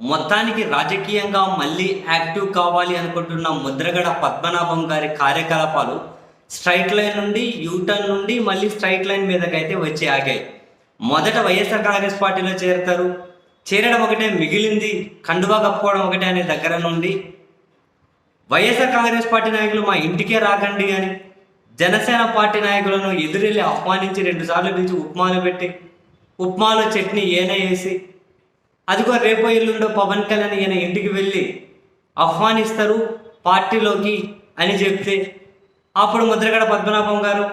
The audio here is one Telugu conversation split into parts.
మొత్తానికి రాజకీయంగా మళ్ళీ యాక్టివ్ కావాలి అనుకుంటున్న ముద్రగడ పద్మనాభం గారి కార్యకలాపాలు స్ట్రైట్ లైన్ నుండి యూటర్న్ నుండి మళ్ళీ స్ట్రైట్ లైన్ మీదకైతే వచ్చి ఆగాయి. మొదట వైఎస్ఆర్ కాంగ్రెస్ పార్టీలో చేరుతారు. చేరడం ఒకటే మిగిలింది కండువా కప్పుకోవడం ఒకటే అనే దగ్గర నుండి వైఎస్ఆర్ కాంగ్రెస్ పార్టీ నాయకులు మా ఇంటికే రాకండి అని జనసేన పార్టీ నాయకులను ఎదురెళ్ళి ఆహ్వానించి రెండుసార్లు పిలిచి ఉప్మాలు పెట్టి ఉప్మాలో చట్నీ ఏన వేసి అదిగో రేపో ఎల్లుండో పవన్ కళ్యాణ్ ఈయన ఇంటికి వెళ్ళి ఆహ్వానిస్తారు పార్టీలోకి అని చెప్తే అప్పుడు ముద్రగడ పద్మనాభం గారు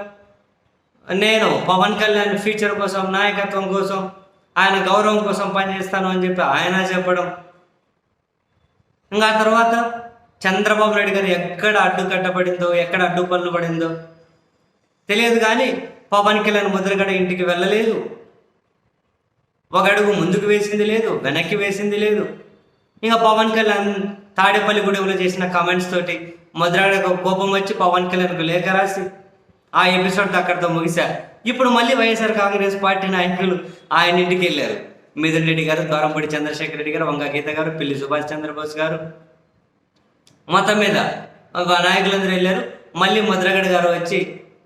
నేను పవన్ కళ్యాణ్ ఫ్యూచర్ కోసం నాయకత్వం కోసం ఆయన గౌరవం కోసం పనిచేస్తాను అని చెప్పి ఆయన చెప్పడం. ఇంకా తర్వాత చంద్రబాబు నాయుడు గారు ఎక్కడ అడ్డు కట్టబడిందో ఎక్కడ అడ్డు పనులు పడిందో తెలియదు కానీ పవన్ కళ్యాణ్ ముద్రగడ ఇంటికి వెళ్ళలేదు. ఒక అడుగు ముందుకు వేసింది లేదు వెనక్కి వేసింది లేదు. ఇంకా పవన్ కళ్యాణ్ తాడేపల్లి గూడెంలో చేసిన కామెంట్స్ తోటి ముద్రగడ కోపం వచ్చి పవన్ కళ్యాణ్కు లేఖ రాసి ఆ ఎపిసోడ్ అక్కడితో ముగిశారు ఇప్పుడు మళ్ళీ వైఎస్ఆర్ కాంగ్రెస్ పార్టీ నాయకులు ఆయన ఇంటికి వెళ్ళారు. మిథున్ రెడ్డి గారు దూరంపూడి చంద్రశేఖర్ రెడ్డి గారు వంగ గీత గారు పిల్లి సుభాష్ చంద్రబోస్ గారు. మొత్తం మీద నాయకులందరూ వెళ్ళారు. మళ్ళీ ముద్రగడ గారు వచ్చి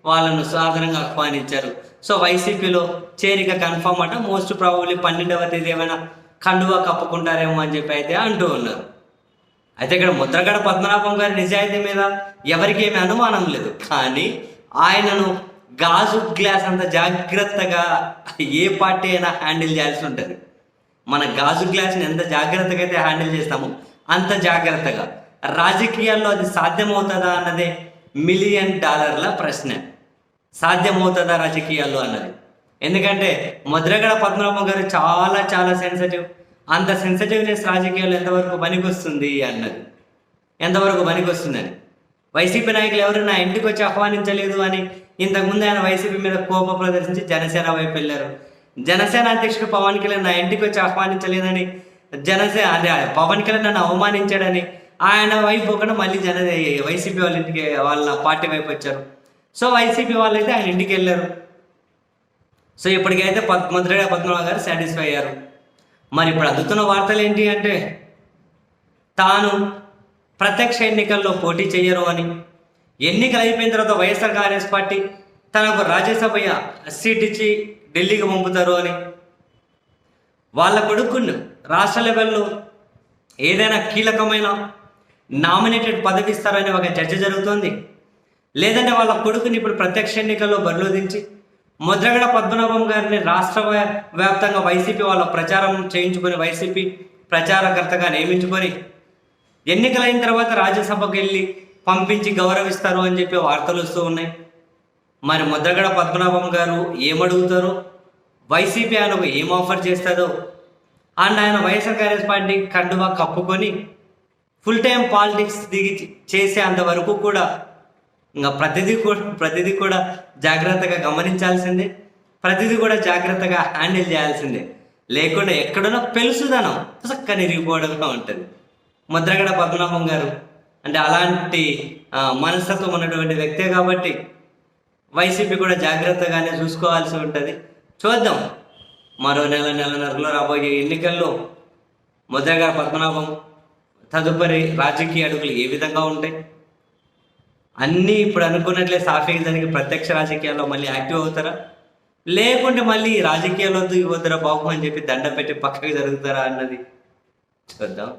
వాళ్ళను సాధారణంగా ఆహ్వానించారు. సో వైసీపీలో చేరిక కన్ఫర్మ్ అంట. మోస్ట్ ప్రాబబ్లీ పన్నెండవ తేదీ ఏమైనా కండువా కప్పుకుంటారేమో అని చెప్పి అయితే అంటూ ఉన్నారు. అయితే ఇక్కడ ముద్రగడ పద్మనాభం గారి నిజాయితీ మీద ఎవరికి ఏమి అనుమానం లేదు. కానీ ఆయనను గాజు గ్లాస్ అంత జాగ్రత్తగా ఏ పార్టీ అయినా హ్యాండిల్ చేయాల్సి ఉంటుంది. మన గాజు గ్లాస్ని ఎంత జాగ్రత్తగా అయితే హ్యాండిల్ చేస్తామో అంత జాగ్రత్తగా. రాజకీయాల్లో అది సాధ్యమవుతుందా అన్నదే మిలియన్ డాలర్ల ప్రశ్న. సాధ్యమవుతుందా రాజకీయాల్లో అన్నది. ఎందుకంటే ముద్రగడ పద్మనాభం గారు చాలా చాలా సెన్సిటివ్ అంత సెన్సిటివ్నెస్ రాజకీయాలు ఎంతవరకు పనికొస్తుంది అన్నది. ఎంతవరకు పనికొస్తుందని. వైసీపీ నాయకులు ఎవరు నా ఇంటికి వచ్చి ఆహ్వానించలేదు అని ఇంతకుముందు ఆయన వైసీపీ మీద కోప ప్రదర్శించి జనసేన వైపు వెళ్ళారు. జనసేన అధ్యక్షుడు పవన్ కళ్యాణ్ నా ఇంటికి వచ్చి ఆహ్వానించలేదని జనసేన అదే పవన్ కళ్యాణ్ నన్ను అవమానించాడని ఆయన వైపు ఒకటి మళ్ళీ జన వైసీపీ వాళ్ళ ఇంటికి వాళ్ళ పార్టీ వైపు వచ్చారు. సో వైసీపీ వాళ్ళు అయితే ఆయన ఇంటికి వెళ్ళారు. సో ఇప్పటికైతే పద్ ముద్రగడ పద్మనాభ గారు సాటిస్ఫై అయ్యారు. మరి ఇప్పుడు అందుతున్న వార్తలు ఏంటి అంటే తాను ప్రత్యక్ష ఎన్నికల్లో పోటీ చేయరు అని. ఎన్నికలు అయిపోయిన తర్వాత వైఎస్ఆర్ కాంగ్రెస్ పార్టీ తనకు రాజ్యసభ సీట్ ఇచ్చి ఢిల్లీకి పంపుతారు అని. వాళ్ళ కొడుకును రాష్ట్ర లెవెల్లో ఏదైనా కీలకమైన నామినేటెడ్ పదవి ఇస్తారని ఒక చర్చ జరుగుతోంది. లేదంటే వాళ్ళ కొడుకుని ఇప్పుడు ప్రత్యక్ష ఎన్నికల్లో బరిలో దించి ముద్రగడ పద్మనాభం గారిని రాష్ట్ర వ్యాప్తంగా వైసీపీ వాళ్ళ ప్రచారం చేయించుకొని వైసీపీ ప్రచారకర్తగా నియమించుకొని ఎన్నికలైన తర్వాత రాజ్యసభకు వెళ్ళి పంపించి గౌరవిస్తారు అని చెప్పి వార్తలు వస్తూ ఉన్నాయి. మరి ముద్రగడ పద్మనాభం గారు ఏమడుగుతారో? వైసీపీ ఆయనకు ఏం ఆఫర్ చేస్తారో అండ్ ఆయన వైఎస్ఆర్ కాంగ్రెస్ పార్టీ కండువా కప్పుకొని ఫుల్ టైం పాలిటిక్స్ దిగి చేసే అంతవరకు కూడా ఇంకా ప్రతిదీ కూడా ప్రతిదీ కూడా జాగ్రత్తగా గమనించాల్సిందే. ప్రతిదీ కూడా జాగ్రత్తగా హ్యాండిల్ చేయాల్సిందే. లేకుండా ఎక్కడున్నా పెలుసుదనం చక్కని ఇరిగిపోవడంగా ఉంటుంది. ముద్రగడ పద్మనాభం గారు అంటే అలాంటి మనస్తత్వం ఉన్నటువంటి వ్యక్తే కాబట్టి వైసీపీ కూడా జాగ్రత్తగానే చూసుకోవాల్సి ఉంటుంది. చూద్దాం. మరో నెల నెలన్నరలో రాబోయే ఎన్నికల్లో ముద్రగడ పద్మనాభం తదుపరి రాజకీయ అడుగులు ఏ విధంగా ఉంటాయి? అన్నీ ఇప్పుడు అనుకున్నట్లే సాఫీగా దానికి ప్రత్యక్ష రాజకీయాల్లో మళ్ళీ యాక్టివ్ అవుతారా? లేకుంటే మళ్ళీ రాజకీయాలు వద్దు ఇవ్వద్దురా బాబు అని చెప్పి దండ పెట్టి పక్కకి జరుగుతారా అన్నది? చూద్దాం.